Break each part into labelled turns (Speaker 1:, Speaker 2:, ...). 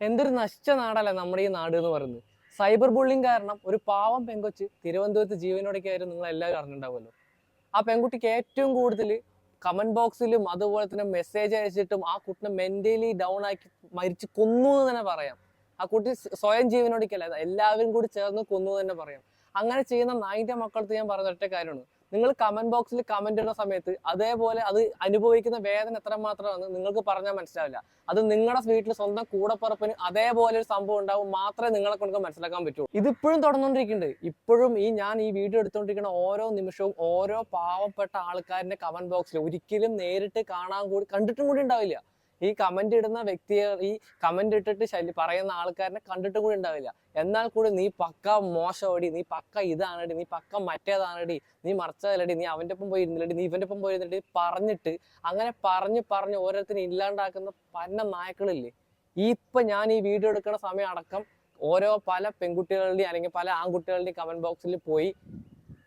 Speaker 1: എന്തൊരു നശിച്ച നാടല്ലേ നമ്മുടെ ഈ നാട് എന്ന് പറയുന്നത്. സൈബർ ബുള്ളിങ് കാരണം ഒരു പാവം പെങ്കൊച്ച് തിരുവനന്തപുരത്ത് ജീവനോടൊക്കെയായിരുന്നു നിങ്ങൾ എല്ലാവരും അറിഞ്ഞിട്ടുണ്ടാവുമല്ലോ. ആ പെൺകുട്ടിക്ക് ഏറ്റവും കൂടുതൽ കമന്റ് ബോക്സിലും അതുപോലെ തന്നെ മെസ്സേജ് അയച്ചിട്ടും ആ കുട്ടിനെ മെന്റലി ഡൗൺ ആക്കി മരിച്ച് കൊന്നു എന്ന് തന്നെ പറയാം. ആ കുട്ടി സ്വയം ജീവനോടിക്കല്ല എല്ലാവരും കൂടി ചേർന്ന് കൊന്നു എന്ന് തന്നെ പറയാം. അങ്ങനെ ചെയ്യുന്ന നായിന്റെ മക്കൾക്ക് ഞാൻ പറഞ്ഞ ഒറ്റ കാര്യമാണ്. നിങ്ങൾ കമന്റ് ബോക്സിൽ കമന്റ് ഇടുന്ന സമയത്ത് അതേപോലെ അത് അനുഭവിക്കുന്ന വേദന എത്രമാത്രമാണ് നിങ്ങൾക്ക് പറഞ്ഞാൽ മനസ്സിലാവില്ല. അത് നിങ്ങളുടെ വീട്ടിൽ സ്വന്തം കൂടപ്പറപ്പിന് അതേപോലെ ഒരു സംഭവം ഉണ്ടാവും മാത്രമേ നിങ്ങളെ കൊണ്ട് മനസ്സിലാക്കാൻ പറ്റൂ. ഇതിപ്പോഴും തുടർന്നുകൊണ്ടിരിക്കുന്നുണ്ട് ഇപ്പോഴും ഈ ഞാൻ ഈ വീഡിയോ എടുത്തുകൊണ്ടിരിക്കുന്ന ഓരോ നിമിഷവും ഓരോ പാവപ്പെട്ട ആൾക്കാരുടെ കമന്റ് ബോക്സിൽ ഒരിക്കലും നേരിട്ട് കാണാൻ കൂടി കണ്ടിട്ടും കൂടി ഉണ്ടാവില്ല. ഈ കമന്റ് ഇടുന്ന വ്യക്തിയെ ഈ കമന്റ് ഇട്ടിട്ട് ശല്യം പറയുന്ന ആൾക്കാരനെ കണ്ടിട്ടും കൂടി ഉണ്ടാവില്ല. എന്നാൽ കൂടി നീ പക്ക മോശമടി നീ പക്ക ഇതാണടി നീ പക്ക മറ്റേതാണടി നീ മറച്ചതല്ലടി നീ അവന്റെ ഒപ്പം പോയി ഇരുന്നില്ലടി നീ ഇവന്റെ ഒപ്പം പോയി ഇരുന്നിട്ട് പറഞ്ഞിട്ട് അങ്ങനെ പറഞ്ഞ് പറഞ്ഞ് ഓരോരുത്തരും ഇല്ലാണ്ടാക്കുന്ന പന്ന നായക്കളില്ലേ? ഈ ഇപ്പൊ ഞാൻ ഈ വീഡിയോ എടുക്കുന്ന സമയം അടക്കം ഓരോ പല പെൺകുട്ടികളുടെയും അല്ലെങ്കിൽ പല ആൺകുട്ടികളുടെയും കമന്റ് ബോക്സിൽ പോയി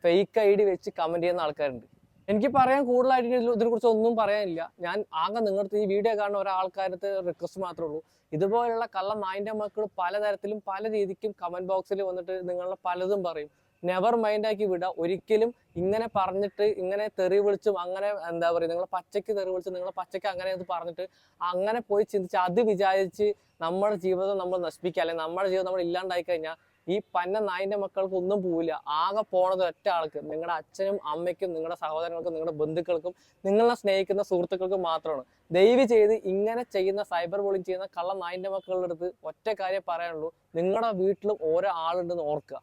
Speaker 1: ഫേക്ക് ഐ ഡി വെച്ച് കമന്റ് ചെയ്യുന്ന ആൾക്കാരുണ്ട്. എനിക്ക് പറയാൻ കൂടുതലായിട്ട് ഇതിനെ ഇതിനെക്കുറിച്ച് ഒന്നും പറയാനില്ല. ഞാൻ ആകെ നിങ്ങളുടെ ഈ വീഡിയോ കാണുന്ന ഒരാൾക്കാരത്ത് റിക്വസ്റ്റ് മാത്രമേ ഉള്ളൂ. ഇതുപോലുള്ള കള്ള നായിന്റെ മക്കൾ പലതരത്തിലും പല രീതിക്കും കമന്റ് ബോക്സിൽ വന്നിട്ട് നിങ്ങളെ പലതും പറയും. നെവർ മൈൻഡാക്കി വിടുക ഒരിക്കലും ഇങ്ങനെ പറഞ്ഞിട്ട് ഇങ്ങനെ തെറി വിളിച്ചും അങ്ങനെ എന്താ പറയുക നിങ്ങളെ പച്ചയ്ക്ക് തെറി വിളിച്ചും നിങ്ങളെ പച്ചയ്ക്ക് അങ്ങനെ ഇത് പറഞ്ഞിട്ട് അങ്ങനെ പോയി ചിന്തിച്ച് അത് വിചാരിച്ച് നമ്മുടെ ജീവിതം നമ്മൾ നശിപ്പിക്കുക അല്ലെങ്കിൽ നമ്മുടെ ജീവിതം നമ്മൾ ഇല്ലാണ്ടായി കഴിഞ്ഞാൽ ഈ പന്ന നായിന്റെ മക്കൾക്ക് ഒന്നും പോവില്ല. ആകെ പോണത് ഒറ്റ ആൾക്ക്. നിങ്ങളുടെ അച്ഛനും അമ്മയ്ക്കും നിങ്ങളുടെ സഹോദരങ്ങൾക്കും നിങ്ങളുടെ ബന്ധുക്കൾക്കും നിങ്ങളെ സ്നേഹിക്കുന്ന സുഹൃത്തുക്കൾക്കും മാത്രമാണ്. ദയവ് ചെയ്ത് ഇങ്ങനെ ചെയ്യുന്ന സൈബർ ബോളിംഗ് ചെയ്യുന്ന കള്ള നായിന്റെ മക്കളുടെ അടുത്ത് ഒറ്റ കാര്യം പറയാനുള്ളൂ. നിങ്ങളുടെ വീട്ടിലും ഓരോ ആളുണ്ടെന്ന് ഓർക്കുക.